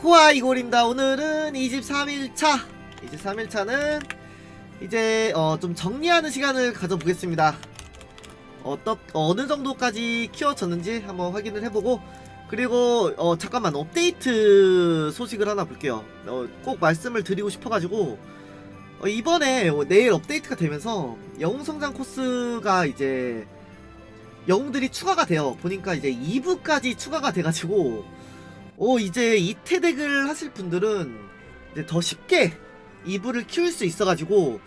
코아 이골입니다. 오늘은 23일차. 23일차는 이제 어, 좀 정리하는 시간을 가져보겠습니다. 어떠, 어느 정도까지 키워졌는지 한번 확인을 해보고 그리고 어, 잠깐만 업데이트 소식을 하나 볼게요. 어, 꼭 말씀을 드리고 싶어가지고 어, 이번에 어, 내일 업데이트가 되면서 영웅 성장 코스가 이제 영웅들이 추가가 돼요. 보니까 이제 2부까지 추가가 돼가지고 오 이제 이태 덱을 하실 분들은 이제 더 쉽게 2부를 키울 수 있어가지고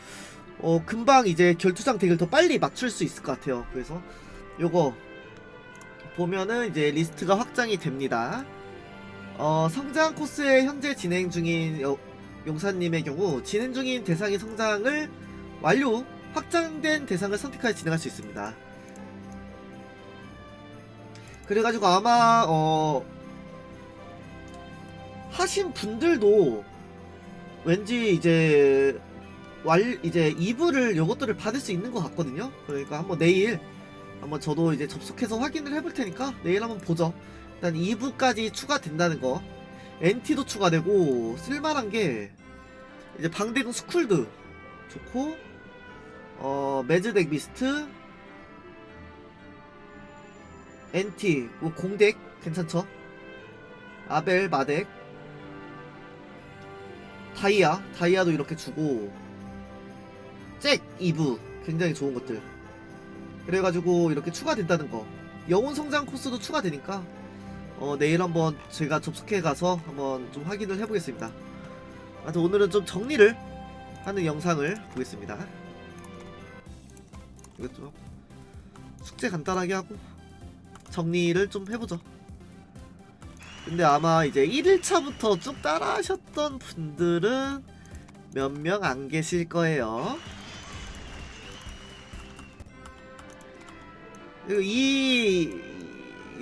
어 금방 이제 결투장 덱을 더 빨리 맞출 수 있을 것 같아요. 그래서 요거 보면은 이제 리스트가 확장이 됩니다. 어 성장 코스에 현재 진행 중인 여- 용사님의 경우 진행 중인 대상의 성장을 완료 확장된 대상을 선택하여 진행할 수 있습니다. 그래가지고 아마 어 하신 분들도 왠지 이제 왈 이제 2부를 요것들을 받을 수 있는 것 같거든요. 그러니까 한번 내일 한번 저도 이제 접속해서 확인을 해볼 테니까 내일 한번 보죠. 일단 2부까지 추가된다는 거. NT도 추가되고 쓸만한 게 이제 방대궁 스쿨드 좋고 어 매즈덱 미스트 NT 뭐 공덱 괜찮죠? 아벨 마덱 다이아 다이아도 이렇게 주고 잭 2부 굉장히 좋은 것들. 그래가지고 이렇게 추가된다는 거. 영혼 성장 코스도 추가되니까 어 내일 한번 제가 접속해 가서 한번 좀 확인을 해보겠습니다. 아무튼 오늘은 좀 정리를 하는 영상을 보겠습니다. 이것 좀 숙제 간단하게 하고 정리를 좀 해보죠 근데 아마 이제 1일차부터 쭉 따라 하셨던 분들은 몇 명 안 계실 거예요. 이,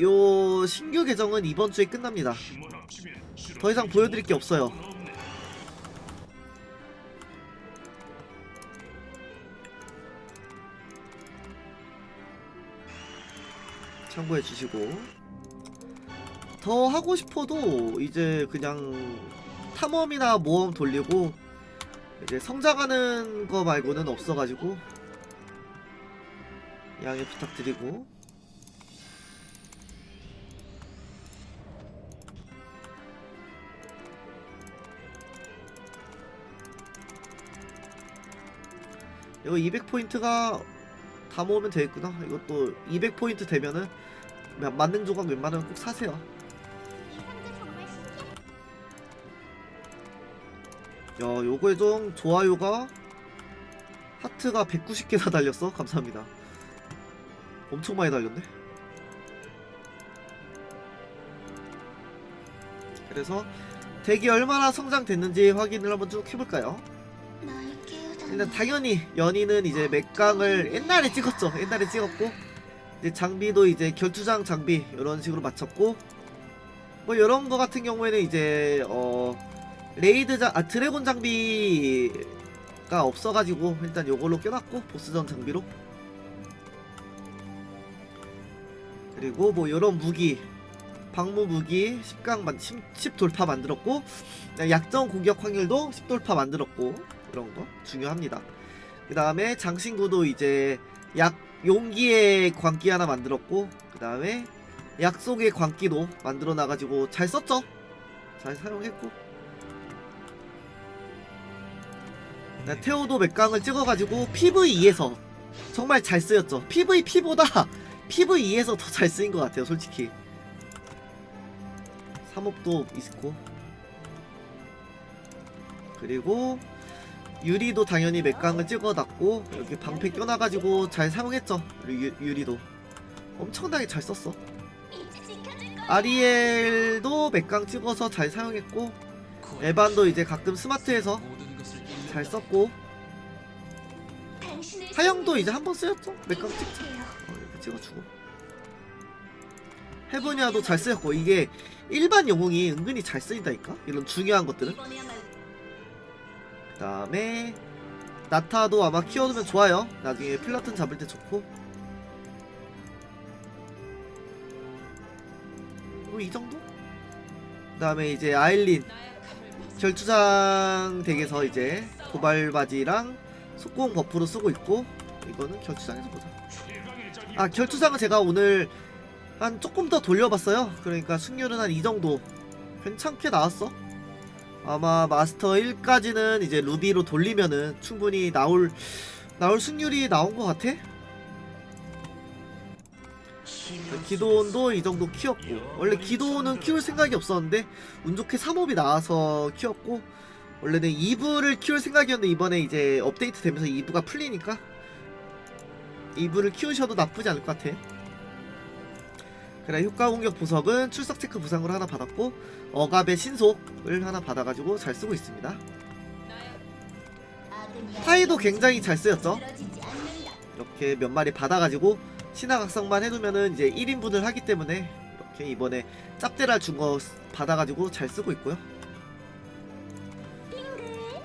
요, 신규 계정은 이번 주에 끝납니다. 더 이상 보여드릴 게 없어요. 참고해 주시고. 더 하고 싶어도 이제 그냥 탐험이나 모험 돌리고 이제 성장하는 거 말고는 없어가지고 양해 부탁드리고. 이거 200포인트가 다 모으면 되겠구나. 이것도 200포인트 되면은 만능 조각 웬만하면 꼭 사세요 요거에 좀 좋아요가 하트가 190개나 달렸어? 감사합니다. 엄청 많이 달렸네. 그래서 덱이 얼마나 성장됐는지 확인을 한번 쭉 해볼까요? 일단 당연히 연희는 이제 맥강을 옛날에 찍었죠. 옛날에 찍었고 이제 장비도 이제 결투장 장비 이런 식으로 맞췄고 뭐 이런 거 같은 경우에는 이제 어 레이드 장, 아 드래곤 장비가 없어가지고 일단 요걸로 껴놨고 보스전 장비로. 그리고 뭐 요런 무기 방무 무기 10강 만 10, 10 돌파 만들었고 약정 공격 확률도 10 돌파 만들었고 이런 거 중요합니다. 그 다음에 장신구도 이제 약 용기의 광기 하나 만들었고 그 다음에 약속의 광기도 만들어 놔가지고 잘 썼죠? 잘 사용했고 나 태오도 맥강을 찍어가지고 PVE에서 정말 잘 쓰였죠. PVP보다 PVE에서 더 잘 쓰인 것 같아요, 솔직히. 3업도 있고. 그리고 유리도 당연히 맥강을 찍어놨고 여기 방패 껴놔가지고 잘 사용했죠. 유, 유리도 엄청나게 잘 썼어. 아리엘도 맥강 찍어서 잘 사용했고 에반도 이제 가끔 스마트해서 잘 썼고. 하영도 이제 한 번 쓰였죠? 맥강 찍자 어, 이렇게 찍어주고. 헤브니아도 잘 쓰였고 이게 일반 영웅이 은근히 잘 쓰인다니까? 이런 중요한 것들은. 그 다음에 나타도 아마 키워두면 좋아요. 나중에 플라튼 잡을 때 좋고. 뭐 이 정도? 그 다음에 이제 아일린 결투장 덱에서 이제 도발 바지랑 속공 버프로 쓰고 있고 이거는 결투장에서 보자. 아 결투장은 제가 오늘 한 조금 더 돌려봤어요. 그러니까 승률은 한 이 정도 괜찮게 나왔어. 아마 마스터 1까지는 이제 루비로 돌리면은 충분히 나올 나올 승률이 나온 것 같아. 기도원도 이 정도 키웠고 원래 기도원은 키울 생각이 없었는데 운 좋게 3업이 나와서 키웠고 원래는 2부를 키울 생각이었는데 이번에 이제 업데이트 되면서 2부가 풀리니까 2부를 키우셔도 나쁘지 않을 것 같아. 그래 효과 공격 보석은 출석 체크 부상으로 하나 받았고 억압의 신속을 하나 받아가지고 잘 쓰고 있습니다. 타이도 굉장히 잘 쓰였죠? 이렇게 몇 마리 받아가지고 신화각성만 해두면은 이제 1인분을 하기 때문에 이렇게 이번에 짭대랄 준거 받아가지고 잘 쓰고 있고요.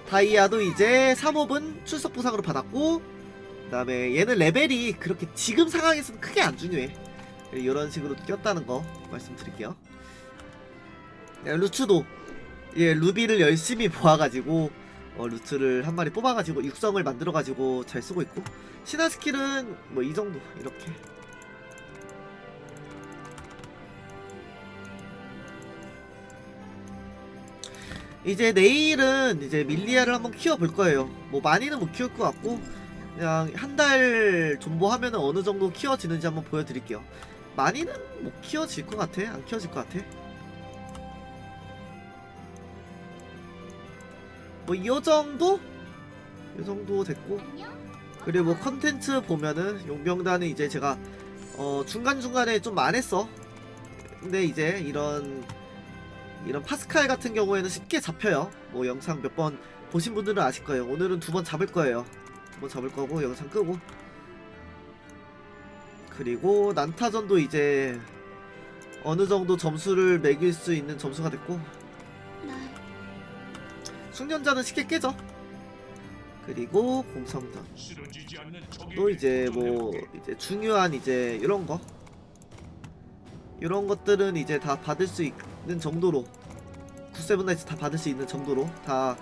다이아도 이제 3홉은 출석 보상으로 받았고 그 다음에 얘는 레벨이 그렇게 지금 상황에서는 크게 안 중요해. 이런 식으로 꼈다는 거 말씀드릴게요. 네, 루츠도 예 루비를 열심히 모아가지고 어, 루트를 한 마리 뽑아가지고 육성을 만들어가지고 잘 쓰고 있고 신화 스킬은 뭐 이 정도 이렇게. 이제 내일은 이제 밀리아를 한번 키워볼 거예요. 뭐 많이는 못 키울 것 같고 그냥 한 달 존버하면은 어느 정도 키워지는지 한번 보여드릴게요. 많이는 못 키워질 것 같아. 안 키워질 것 같아 뭐 이 정도? 이 정도 됐고. 그리고 뭐 컨텐츠 보면은 용병단은 이제 제가 어 중간중간에 좀 안 했어. 근데 이제 이런 이런 파스칼 같은 경우에는 쉽게 잡혀요. 뭐 영상 몇 번 보신 분들은 아실 거예요. 오늘은 두 번 잡을 거예요. 두 번 잡을 거고 영상 끄고. 그리고 난타전도 이제 어느 정도 점수를 매길 수 있는 점수가 됐고 숙련자는 쉽게 깨져. 그리고 공성전. 또 이제 뭐 이제 중요한 이제 이런 거 이런 것들은 이제 다 받을 수 있는 정도로 구세븐나이트 다 받을 수 있는 정도로 다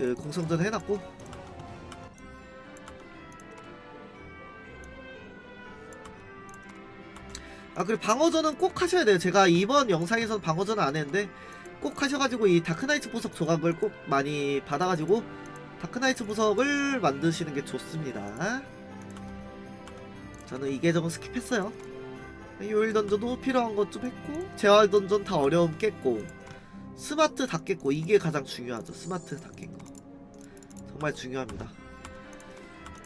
그 공성전 해놨고 아 그리고 방어전은 꼭 하셔야 돼요 제가 이번 영상에서는 방어전은 안 했는데 꼭 하셔가지고 이 다크나이트 보석 조각을 꼭 많이 받아가지고 다크나이트 보석을 만드시는 게 좋습니다. 저는 이 계정은 스킵했어요. 요일 던전도 필요한 것 좀 했고 재활 던전 다 어려움 깼고 스마트 다 깼고 이게 가장 중요하죠. 스마트 다 깬 거. 정말 중요합니다.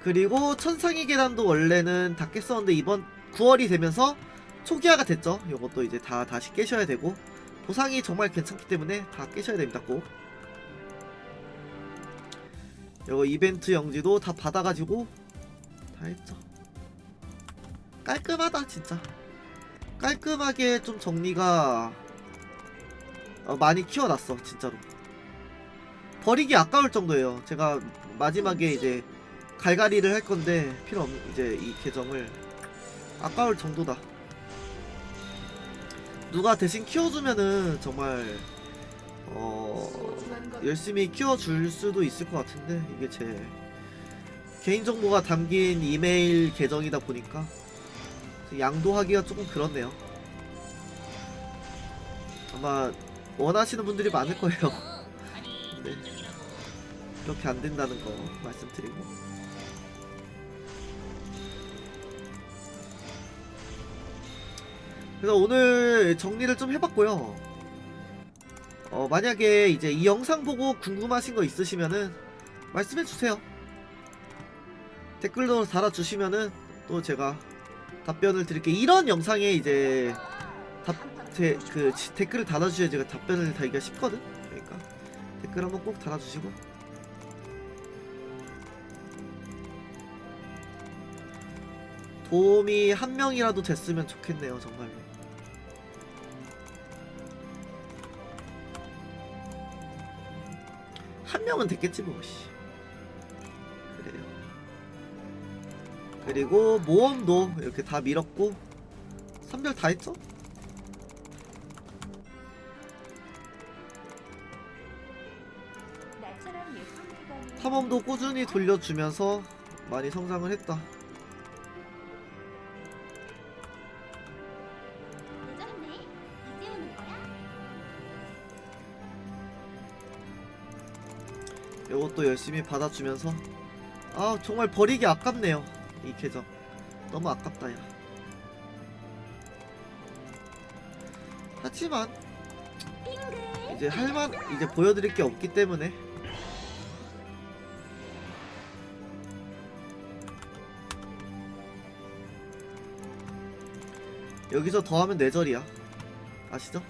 그리고 천상의 계단도 원래는 다 깼었는데 이번 9월이 되면서 초기화가 됐죠. 요것도 이제 다 다시 깨셔야 되고 보상이 정말 괜찮기 때문에 다 깨셔야 됩니다 꼭. 요거 이벤트 영지도 다 받아가지고 다 했죠. 깔끔하다 진짜. 깔끔하게 좀 정리가 어, 많이 키워놨어 진짜로. 버리기 아까울 정도예요. 제가 마지막에 이제 갈갈이를 할 건데 필요 없는 이제 이 계정을 아까울 정도다 누가 대신 키워주면은 정말 어 열심히 키워줄 수도 있을 것 같은데 이게 제 개인정보가 담긴 이메일 계정이다 보니까 양도하기가 조금 그렇네요. 아마 원하시는 분들이 많을 거예요. 근데 그렇게 안 된다는 거 말씀드리고 그래서 오늘 정리를 좀 해봤고요. 어, 만약에 이제 이 영상 보고 궁금하신 거 있으시면은 말씀해 주세요. 댓글로 달아주시면은 또 제가 답변을 드릴게요. 이런 영상에 이제 답, 제, 그 지- 댓글을 달아주셔야 제가 답변을 달기가 쉽거든. 그러니까 댓글 한번 꼭 달아주시고. 도움이 한 명이라도 됐으면 좋겠네요, 정말로. 한 명은 됐겠지 뭐 씨. 그래요 그리고 모험도 이렇게 다 밀었고 선별 다 했죠? 탐험도 꾸준히 돌려주면서 많이 성장을 했다 이것도 열심히 받아주면서. 아 정말 버리기 아깝네요 이 계정. 너무 아깝다 야. 하지만 이제 할만 이제 보여드릴 게 없기 때문에. 여기서 더하면 뇌절이야. 아시죠?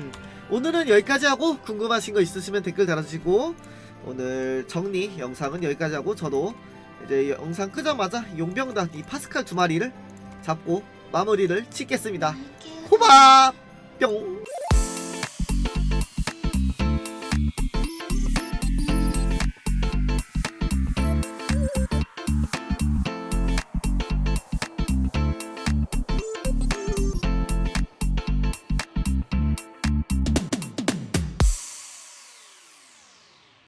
음, 오늘은 여기까지 하고 궁금하신 거 있으시면 댓글 달아주시고 오늘 정리 영상은 여기까지 하고 저도 이제 영상 끄자마자 용병단 이 파스칼 두 마리를 잡고 마무리를 짓겠습니다. 호박! 뿅